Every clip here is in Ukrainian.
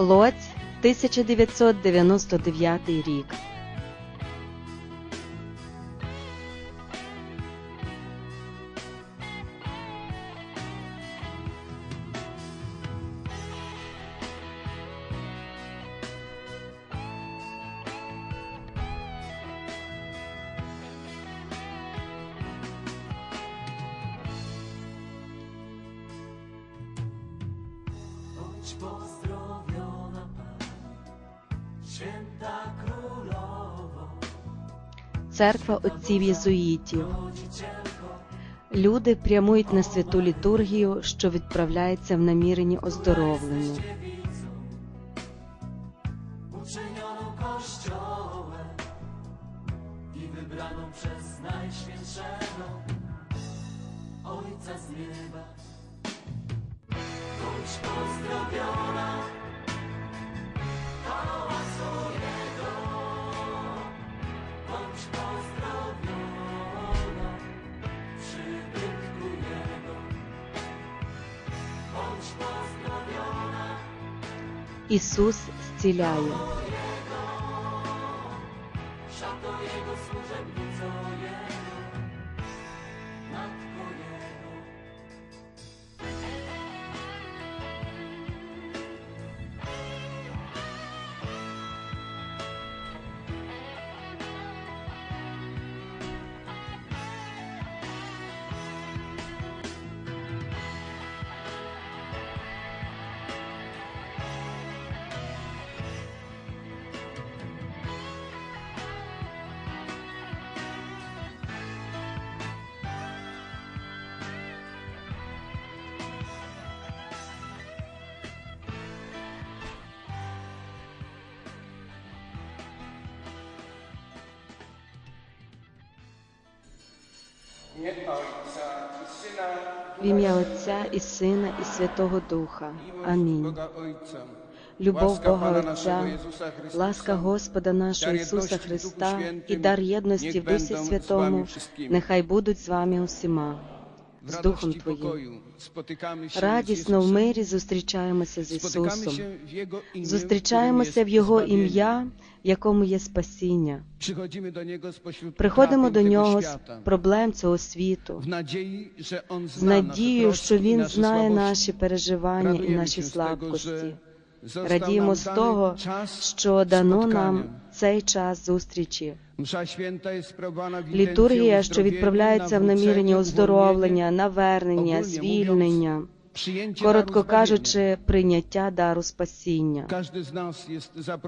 Лоць, 1999 рік. Церква отців єзуїтів. Люди прямують на святу літургію, що відправляється в наміренні Najświętszego Ojca z nieba. Bądź pozdrowiona, Ісус зціляє. В ім'я Отця і Сина, і Святого Духа. Амінь. Любов Бога Отця, ласка Господа нашого Ісуса Христа і дар єдності в Дусі Святому, нехай будуть з вами усіма, з Духом Твоїм. Радісно в мирі зустрічаємося з Ісусом, зустрічаємося в Його ім'я, якому є спасіння. Приходимо до нього з проблем цього світу, з надією, що Він знає наші переживання і наші слабкості. Радіємо з того, що дано нам цей час зустрічі. Літургія, що відправляється в намірення оздоровлення, навернення, звільнення, коротко кажучи, прийняття дару спасіння.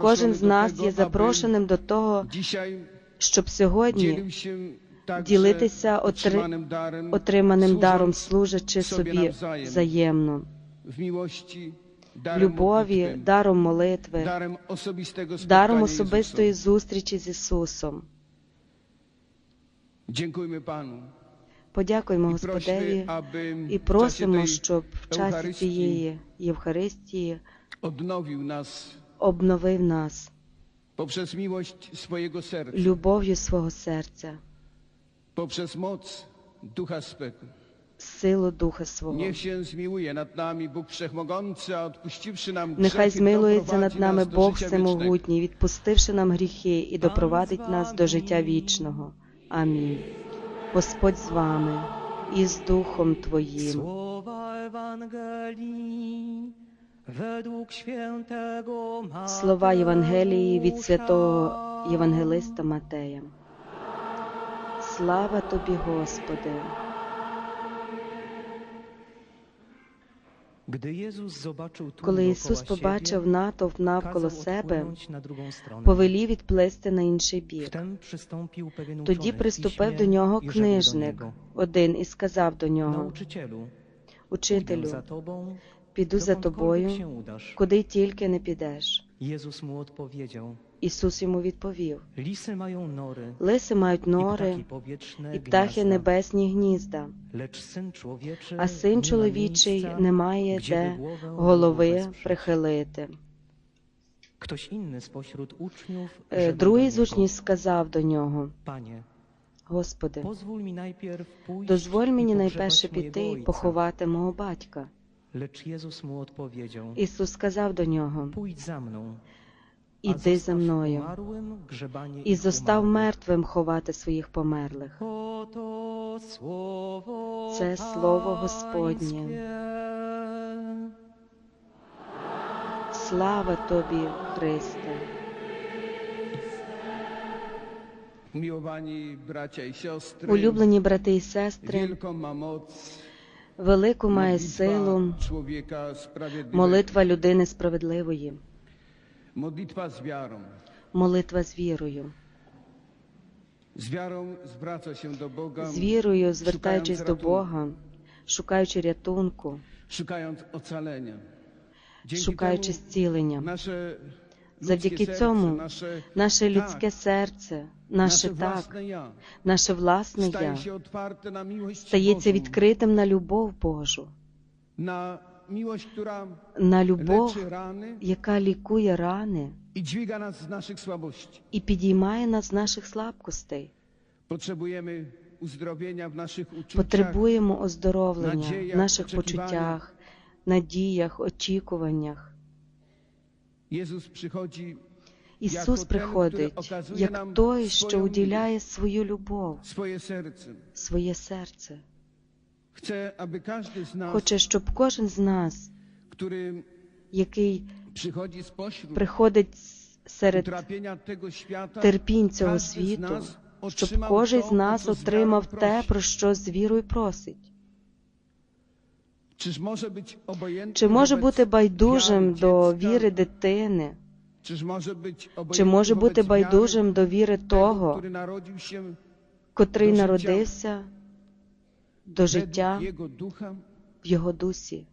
Кожен з нас є запрошеним до того, щоб сьогодні ділитися отри- отриманим даром, служачи собі взаємно, любові, даром молитви, даром особистої зустрічі з Ісусом. Подякуємо Господеві і просимо, щоб в часі цієї Євхаристії обновив нас. любов'ю свого серця, силу Духа свого. Нехай змилується над нами Бог. Всемогутній, відпустивши нам гріхи і допровадить нас до життя вічного. Амінь. Господь з вами і з Духом Твоїм. Слова Євангелії від святого Євангелиста Матея. Слава тобі, Господи! Коли Ісус побачив натовп навколо себе, повелів відплисти на інший бік. Тоді приступив до нього книжник один і сказав до нього: Учителю, піду за тобою, куди тільки не підеш. Jezus mu odpowiedział, Ісус йому відповів: lisy mają nory Лиси мають і нори, і птахи небесні гнізда, а nie син ma чоловічий не має де голови прихилити. Е, Другий do з niego, учнів сказав до нього: Господи, pozwól mi najpierw pójść дозволь мені найперше mojego піти і поховати мого батька. Lecz Jezus mu odpowiedział, Ісус сказав до нього: pójdź za mną, Іди за мною, і зостав мертвим ховати своїх померлих. Це слово Господнє. Слава тобі, Христе! Улюблені брати і сестри, велику має силу. молитва людини справедливої, молитва з вірою. З вірою, звертаючись до. Бога, шукаючи рятунку, шукаючи зцілення. Завдяки цьому Наше людське серце, наше так, наше власне я стається відкритим на любов Божу, на любов, яка лікує рани і підіймає нас з наших слабкостей. Потребуємо оздоровлення в наших почуттях, надіях, очікуваннях. Ісус приходить як той, що уділяє свою любов, своє серце. Хоче, щоб кожен з нас, який приходить серед терпінь цього світу, щоб кожен з нас отримав те, про що з вірою просить. Чи може бути байдужим до віри дитини? Чи може бути байдужим до віри того, котрий народився до життя в його дусі?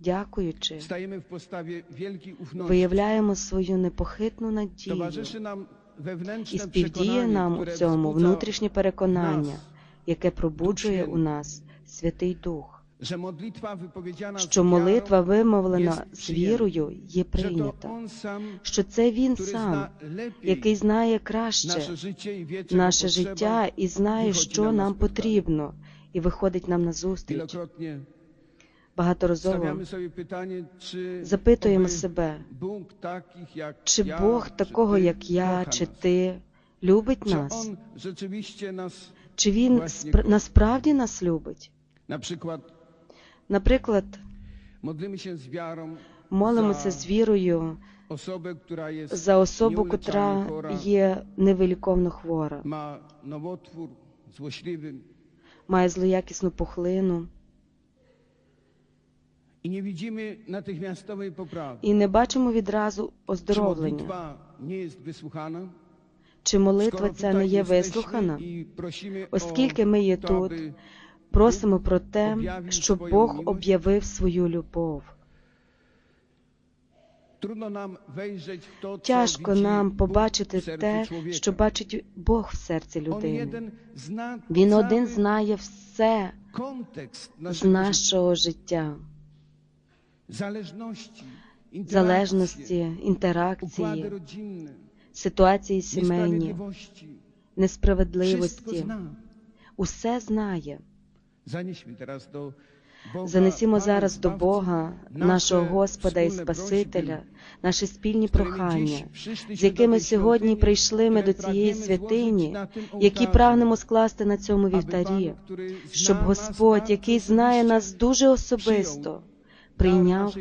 Дякуючи, виявляємо свою непохитну надію і співдіє нам у цьому внутрішнє переконання, яке пробуджує у нас Святий Дух, що молитва вимовлена з вірою є прийнята, що це Він сам, який знає краще наше життя і знає, що нам потрібно, і виходить нам на зустріч. Багаторазово запитуємо себе, чи Бог такого, як я, чи ти, любить нас? Чи Він спр- насправді нас любить? Наприклад, молимося з вірою за особу, котра є невиліковно хвора, має злоякісну пухлину, і не бачимо відразу оздоровлення. Чи молитва ця не є вислухана? Оскільки ми є тут, Просимо про те, щоб Бог об'явив свою любов. Тяжко нам побачити те, що бачить Бог в серці людини. Він один знає все з нашого життя, залежності, інтеракції, ситуації сімейні, несправедливості. Усе знає. Занесімо зараз до Бога, нашого Господа і Спасителя, наші спільні прохання, з якими сьогодні прийшли ми до цієї святині, які прагнемо скласти на цьому вівтарі, щоб Господь, який знає нас дуже особисто, прийняв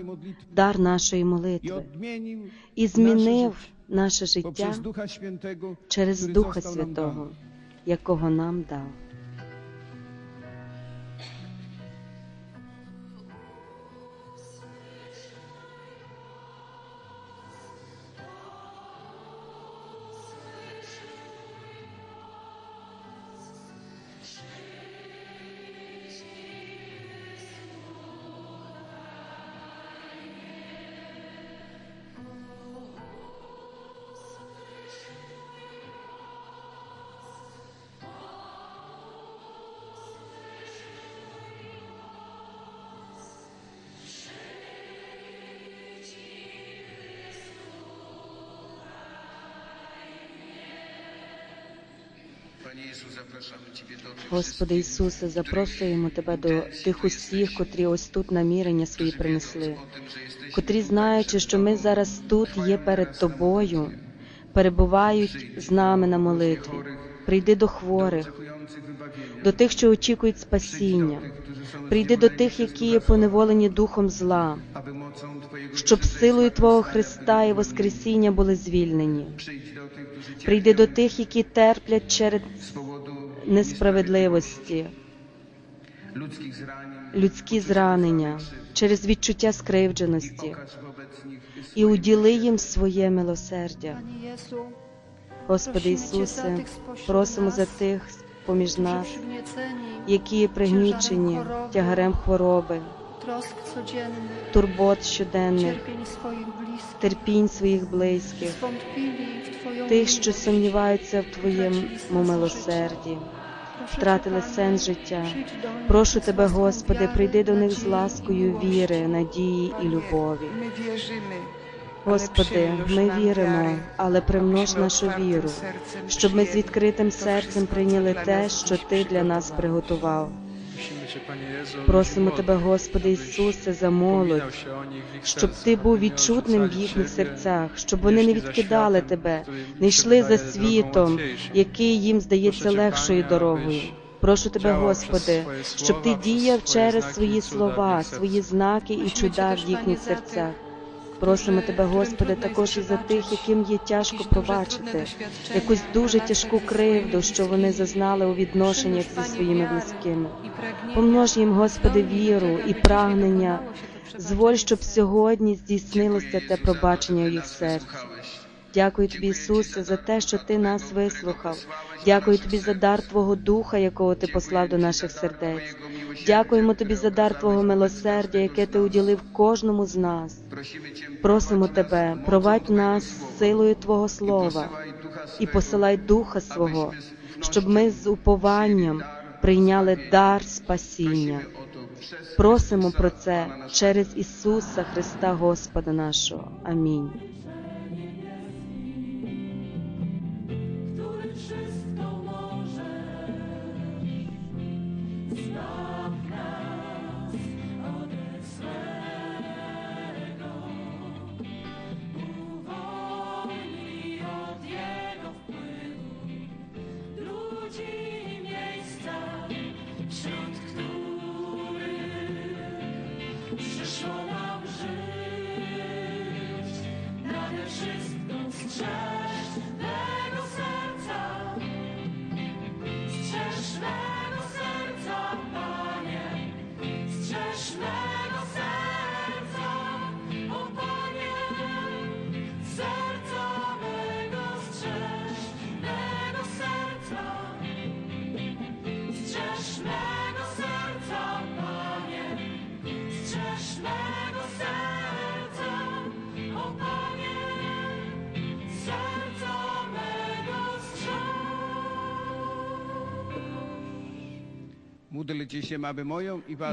дар нашої молитви і змінив наше життя через Духа Святого, якого нам дав. Господи Ісусе, запрошуємо Тебе до тих усіх, котрі ось тут намірення свої принесли, котрі, знаючи, що ми зараз тут є перед Тобою, перебувають з нами на молитві. Прийди до хворих, до тих, що очікують спасіння. Прийди до тих, які є поневолені духом зла, щоб силою Твого Христа і Воскресіння були звільнені. Прийди до тих, які терплять через несправедливості, людські зранення, через відчуття скривдженості, і уділи їм своє милосердя. Господи Ісусе, просимо за тих поміж нас, які пригнічені тягарем хвороби, турбот щоденних, терпінь своїх близьких, тих, що сумніваються в Твоєму милосерді, втратили сенс життя. Прошу Тебе, Господи, прийди до них з ласкою віри, надії і любові. Господи, ми віримо, але примнож нашу віру, щоб ми з відкритим серцем прийняли те, що Ти для нас приготував. Просимо Тебе, Господи Ісусе, за молодь, щоб Ти був відчутним в їхніх серцях, щоб вони не відкидали Тебе, не йшли за світом, який їм здається легшою дорогою. Прошу Тебе, Господи, щоб Ти діяв через свої слова, свої знаки і чуда в їхніх серцях. Просимо Тебе, Господи, також і за тих, яким є тяжко пробачити, якусь дуже тяжку кривду, що вони зазнали у відношеннях зі своїми близькими. Помнож їм, Господи, віру і прагнення. Зволь, щоб сьогодні здійснилося те пробачення у їх серці. Дякую тобі, Ісусе, за те, що ти нас вислухав. Дякую тобі за дар Твого Духа, якого ти послав до наших сердець. Дякуємо тобі за дар Твого милосердя, яке ти уділив кожному з нас. Просимо тебе, провадь нас силою Твого Слова і посилай Духа свого, щоб ми з упованням прийняли дар спасіння. Просимо про це через Ісуса Христа Господа нашого. Амінь.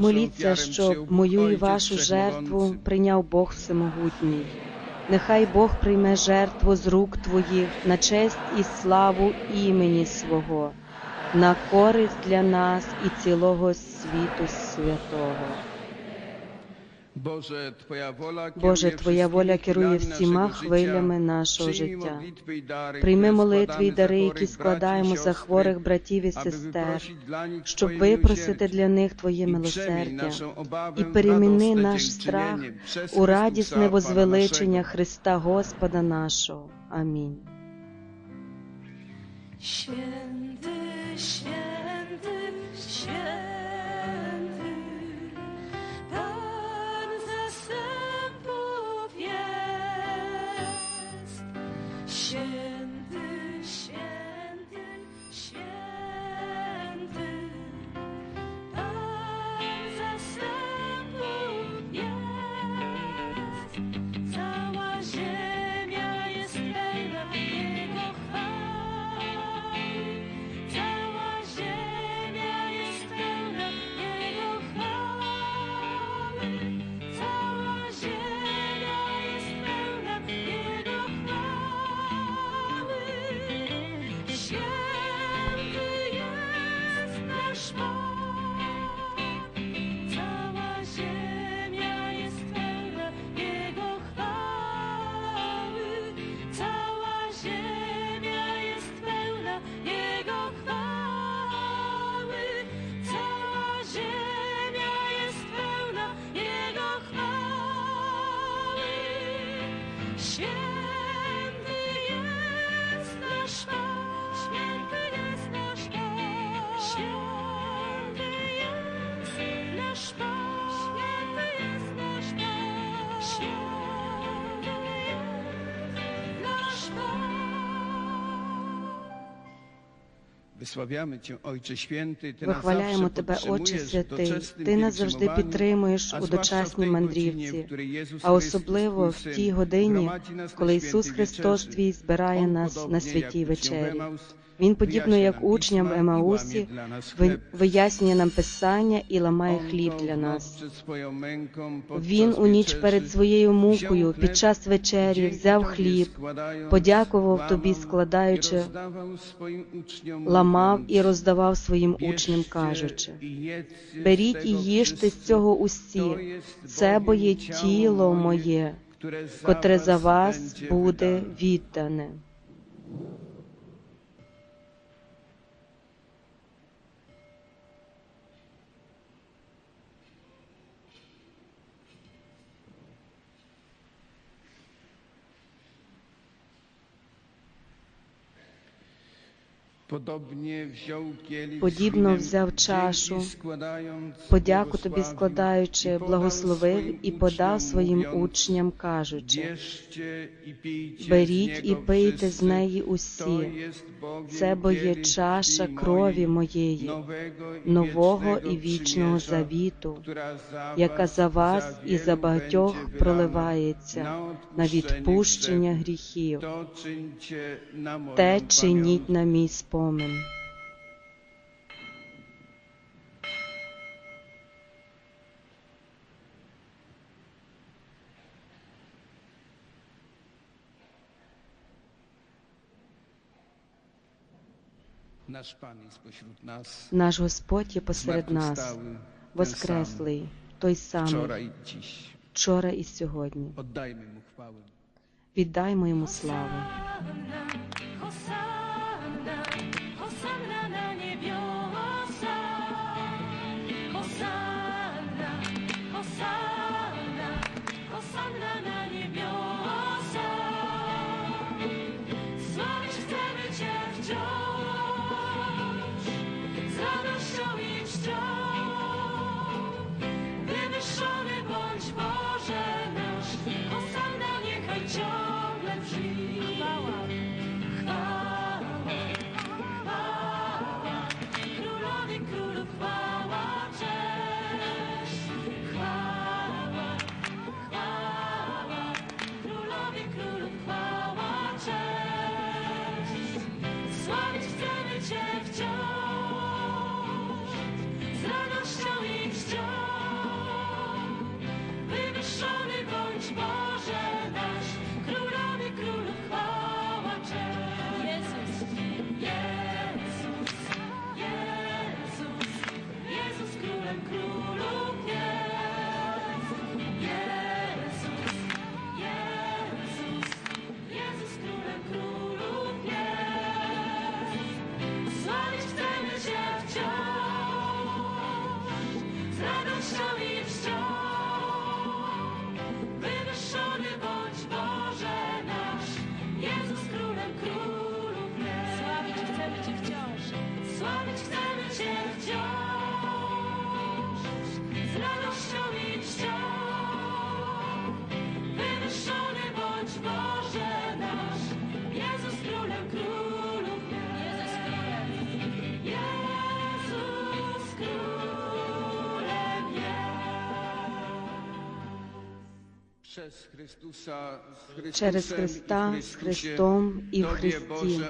Моліться, щоб мою і вашу жертву прийняв Бог Всемогутній. Нехай Бог прийме жертву з рук Твоїх на честь і славу імені свого, на користь для нас і цілого світу святого. Боже, Твоя воля керує всіма хвилями нашого життя. Прийми молитви і дари, які складаємо за хворих братів і сестер, щоб випросити для них Твоє милосердя. І переміни наш страх у радісне возвеличення. Христа Господа нашого. Амінь. Święty, święty, święty, Вихваляємо Тебе, Отче Святий. Ти нас завжди підтримуєш у дочасній мандрівці. А особливо в тій годині, коли Ісус Христос. Твій збирає нас на святій вечері. Він, подібно як учням Емаусі, вияснює нам Писання і ламає хліб для нас. Він у ніч перед своєю мукою, під час вечері, взяв хліб, подякував Тобі, складаючи, ламав і роздавав своїм учням, кажучи. Беріть і їжте з цього усі, це бо є тіло моє, котре за вас буде віддане. Подібно взяв чашу, Подяку тобі складаючи, благословив і подав своїм учням, кажучи, «Bierzcie і пийcie з беріть і пийте з неї усі. Це бо є чаша крові моєї, нового і вічного завіту, яка за вас і за багатьох проливається на відпущення гріхів. Те чиніть на мій спомин. Nas, Наш Господь є посеред нас, воскреслий, той самий, вчора і сьогодні. Віддаймо йому славу. summoner. Через Христа, з Христом і в Христі.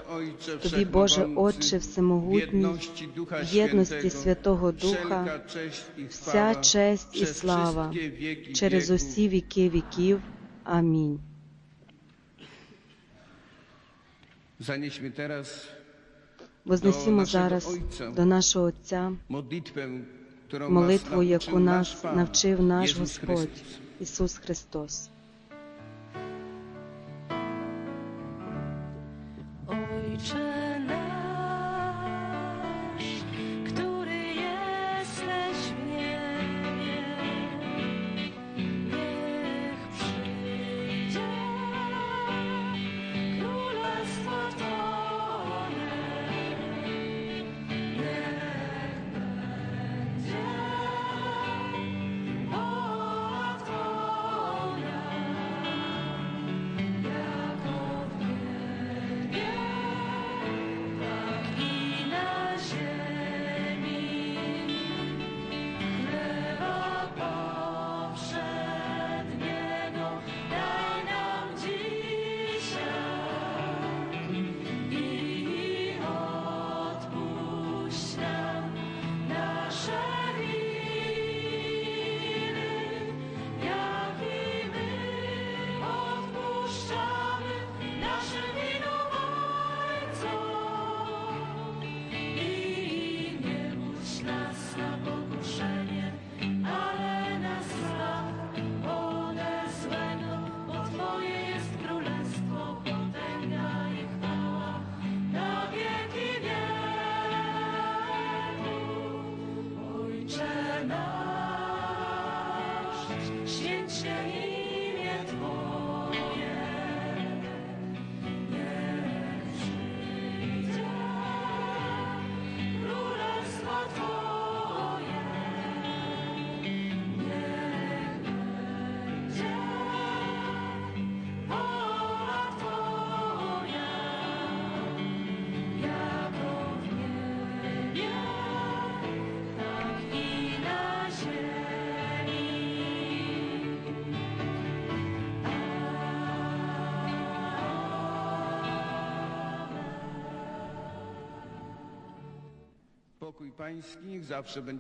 Тобі, Боже Отче Всемогутній, в єдності Святого Духа, вся честь і слава через усі віки віків. Амінь. Вознесімо зараз до нашого Отця молитву, яку нас навчив наш Господь. Ісус Христос. Ojcze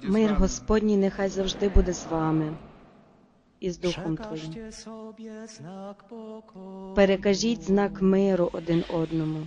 Мир. Господній нехай завжди буде з вами і з Духом Твоїм. Перекажіть знак миру один одному.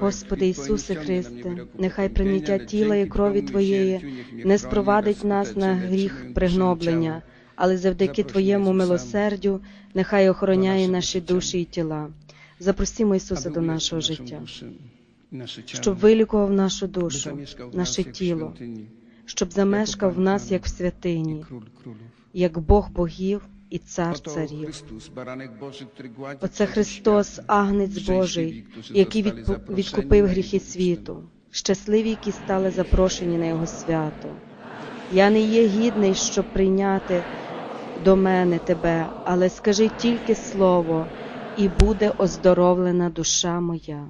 Господи Ісусе Христе, нехай прийняття тіла і крові Твоєї не спровадить нас на гріх пригноблення, але завдяки Твоєму милосердю нехай охороняє наші душі і тіла. Запросімо Ісуса до нашого життя, щоб вилікував нашу душу, наше тіло, щоб замешкав в нас як в святині, як Бог богів і цар царів. Оце Христос. Агнець Божий, який відкупив гріхи світу, щасливі, які стали запрошені на Його свято. Я не є гідний, щоб прийняти до мене тебе, але скажи тільки слово, і буде оздоровлена душа моя.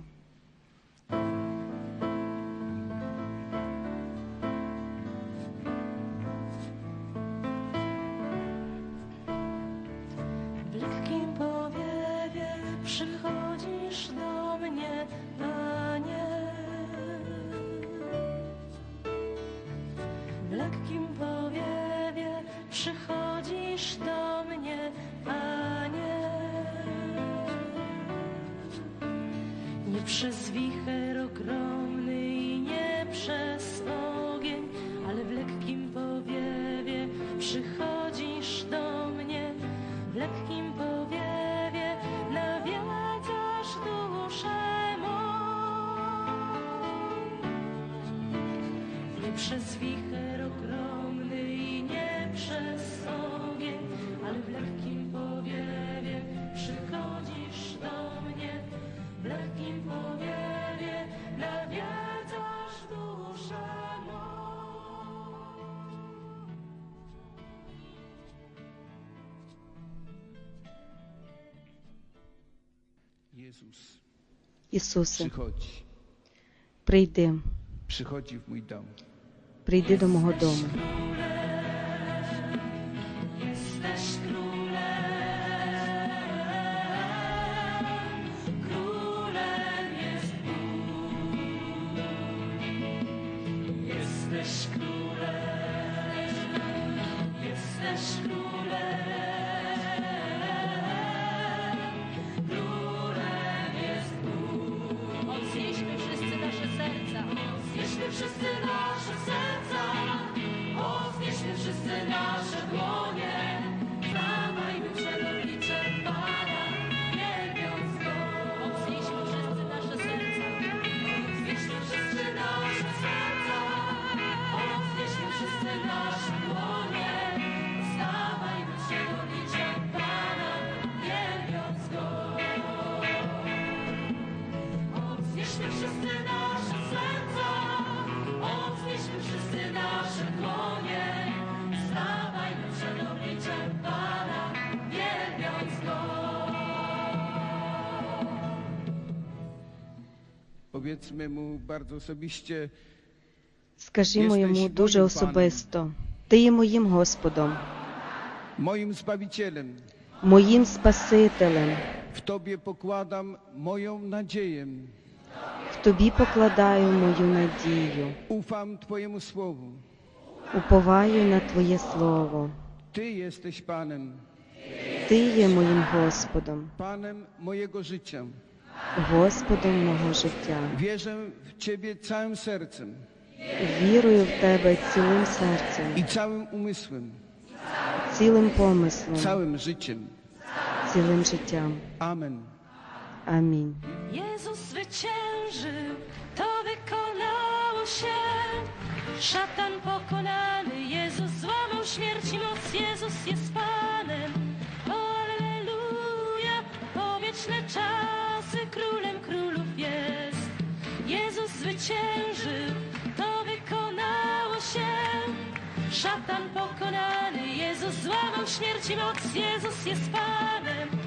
Przez wicher ogromny i nie przez ogień, ale w lekkim powiewie przychodzisz do mnie. W lekkim powiewie nawiedzasz duszę mą. Nie przez wicher Ісусе, прийди, прийди до мого дому. Wszyscy nasze dłonie. Скажімо йому дуже особисто: Ти є моїм Господом, moim Zbawicielem. моїм Спасителем. W Tobie pokładam moją nadzieję. В тобі покладаю мою надію, Ufam Twojemu słowu. уповаю на Твоє Слово. Ty jesteś Panem, Ти є моїм Господом, Panem mojego życia. Господом мого життя. Wierzę w Ciebie całym sercem. Вірую в тебе цілим серцем, i całym umysłem, цілим помислом, całym życiem. цілим життям. Amen. Амінь. Jezus zwyciężył, to wykonało się. Szatan pokonany, Jezus złamał śmierć i moc, Jezus zwyciężył, to wykonało się. Szatan pokonany, Jezus złamał śmierć i moc, Jezus jest Panem.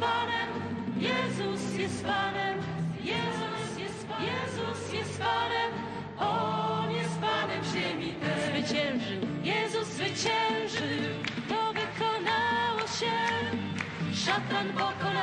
Jest Panem, Jezus jest Panem, Jezus jest Panem, Jezus jest Panem, On jest Panem ziemi tej. Zwyciężył, Jezus zwyciężył, to wykonało się, szatan pokonany.